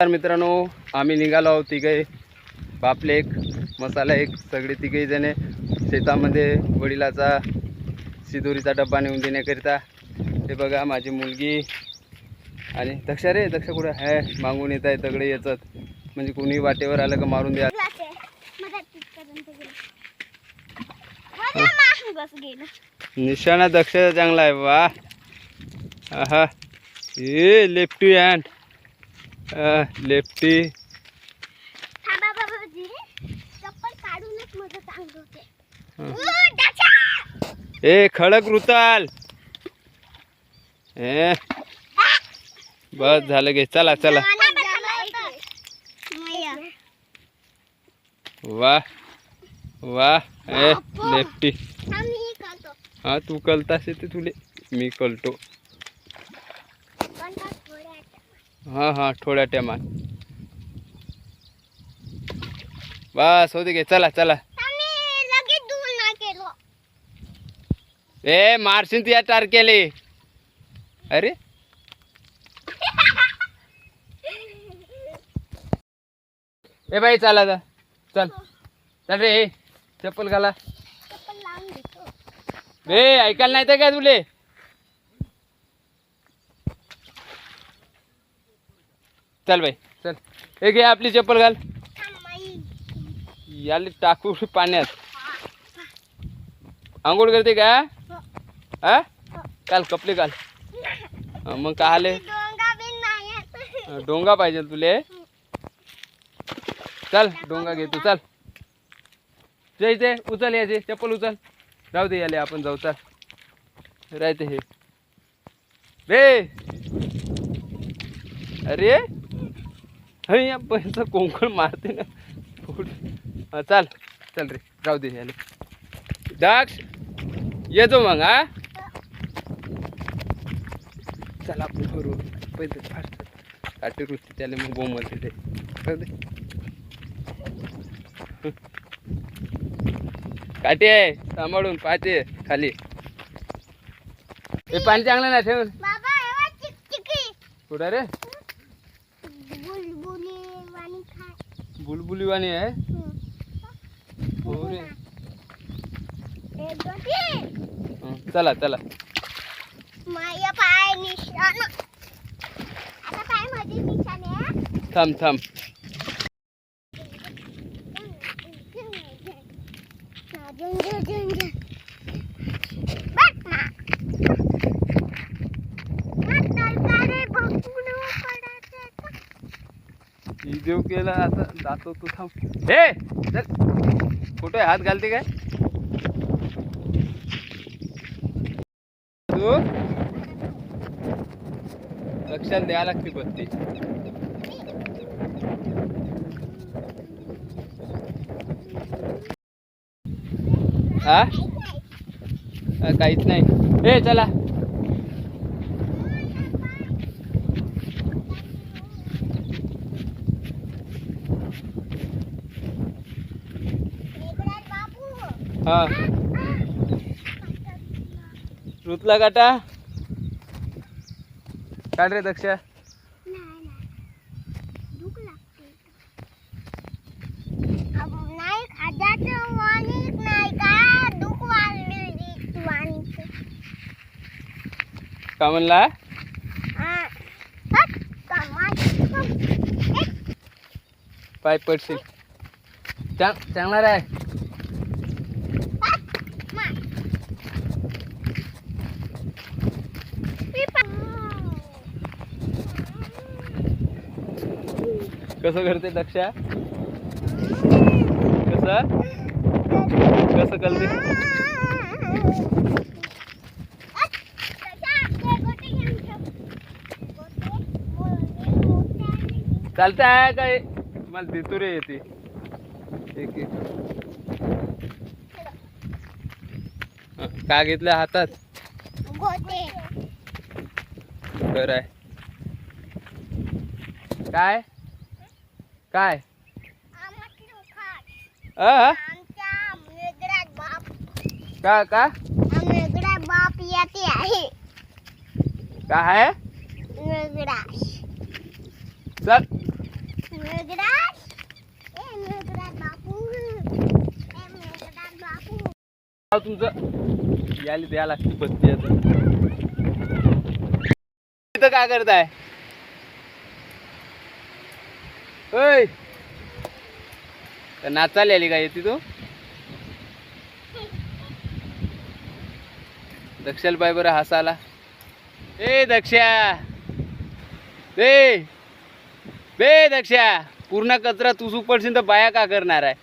तर मित्रांनो आम्ही निघालो आहोत तिघे. बापले एक मसाला एक सगळे तिघही जणे शेतामध्ये वडिलाचा सिदोरीचा डब्बा नेऊन देण्याकरिता. हे बघा माझी मुलगी. आणि दक्ष रे दक्ष कुठं? आहे मागून येत आहे तगडे येतात म्हणजे कोणी वाटेवर आलं का मारून द्या. निशाणा दक्ष चांगला आहे वा आहा. ए लेफ्टी हँड लेफ्टी. थांबा बाबाजी चप्पल काढूनच माझं चांगलं होते. उ, डाचा! ए खडक रुताल. ए बस झालं गे चला चला. वा वा ए लेफ्टी. हा तू कलतास ते तुले. मी कलतो पण का थोड्या आता. हा हा थोड्या टायमात. बस होते गे चला चला. केलो. ए मारशील ती या टारकेले अरे? ए बाई चला आता चल. चल रे चप्पल घाला. ए ऐकायला नाही तर काय तुले? चल बाई चल. हे घे आपली चप्पल घाल. याले टाकू पाण्यात. आंघोळ करते का? हा. काल कपडे काल हा, मग का आले? डोंगा पाहिजे तुले. चल डोंगा घे तू चल. जय ते उचल याचे चप्पल उचल. राहू दे याले आपण जाऊ चल. राहते हे. रे अरे! अरे या पैसा कोंकण मारते ना. हा चाल. चल रे. राहू दे याले. दक्ष येतो मग हा? चल आपण करू पहिले फास्ट काटे रुचते त्याला मग बोंब म्हणते ते. राहू दे. काटे आहे. सांभाळून पाहते खाली. हे पाणी चांगलं ना ठेवून. कुठं रे? बुलबुलीवाणी आहे. हं. हो रे हे बघ, ये. हं, चला चला. माझ्या पाय निशाण. आता काय माझी निशाण आहे थांब थांब झुंज, झुंज. बघ ना. मग तरकारी भरपूर पडायचे आता. देव केला आता जातो तू थांब. हे! चल. कुठे हात घालते काय? तू? लक्षात द्यावं लागते बत्ती. हा काहीच नाही. ए चला इकडे बाबू. हा. रुतला काटा? काढ रे दक्ष. नाही का दुख म्हणला पाय पडशील. चांग चांगणार आहे हट, मार. मी पण- कसं करते दक्षा? कसं? कसं करते? चालतं आहे काय? मला देतो रे येते. एक एक. का घेतलं हातात? बरं आहे. काय? काय? अ का का? बाप येते आहे काय आहे? वेगळा चल. ए मेघराज बापू ए बापू नाव तुमचं. यायला द्यायला लागते बत्ती आता. इथं काय करताय? ओय. तर नाचायला आली का येते तू? दक्षल बाय बरं हसाला ए दक्षा. ए. बे दक्षा. पूर्ण कचरा तू सुपडशील तर बाया का करणार आहे?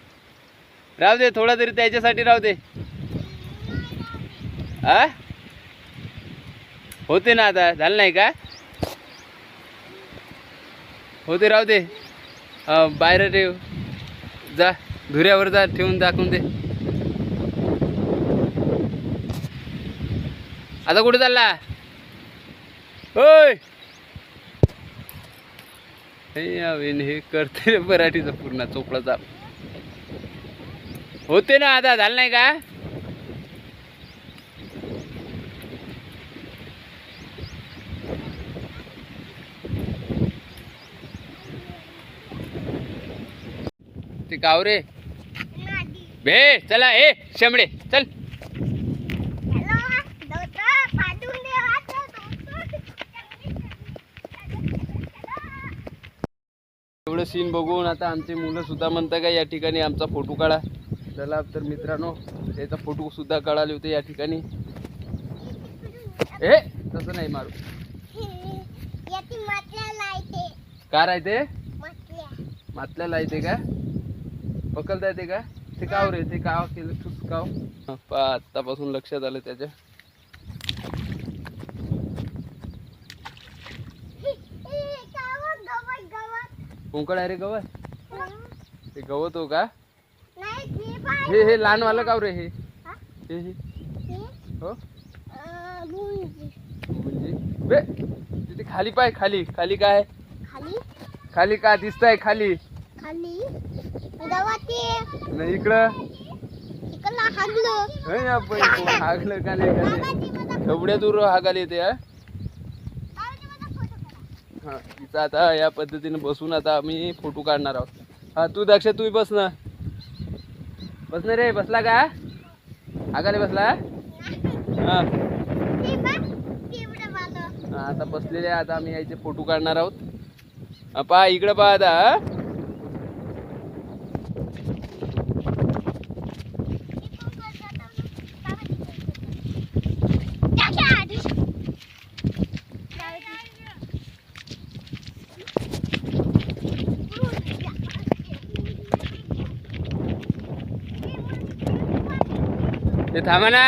राहू दे थोडा तरी त्याच्यासाठी राहू दे. आ? होते ना आता झालं नाही का? होते राहू दे. बाहेर ठेव जा धुऱ्यावर जा ठेवून दाखवून दे. आता कुठे चालला? होय हे हे करते मराठीचा पूर्ण चोपडा चाल होते ना आता झालं नाही का? ते कावरे नदी. बे चला ए शेमडे चल. एवढं सीन बघून आता आमचे मुलं सुद्धा म्हणतात का या ठिकाणी आमचा फोटो काढा. चला तर मित्रांनो याचा फोटो सुद्धा काढाले होते या ठिकाणी. ए तसं नाही मारू. याची मात्रा लायते. का राहते मात्र्या मातल्याला येते का? पकडता येते का? ते काव रे ते काव केलं ठुस काव. पहा आत्तापासून लक्षात आलं त्याच्या. गवत गवत गवत कोंकड आहे रे गवत? ते गवत हो का? हे हे लहानवालं काव रे हे हा? हे हे. हो. म्हणजे बे तिथे खाली पाय खाली. खाली काय? खाली? खाली का? दिसतंय खाली. खाली. नाही इकडं. हागलं. का नाही का नाही? एवढ्या दूर हागायला येते हा. हा तिथं आता या पद्धतीने बसून आता आम्ही फोटो काढणार आहोत. हा तू दक्ष तू बस ना. बस ना रे बसला का? हागाले बसला? हा. हा, आता बसलेले. आता आम्ही याचे फोटो काढणार आहोत. हा, पहा इकडं पहा आता हा. ते थांबा ना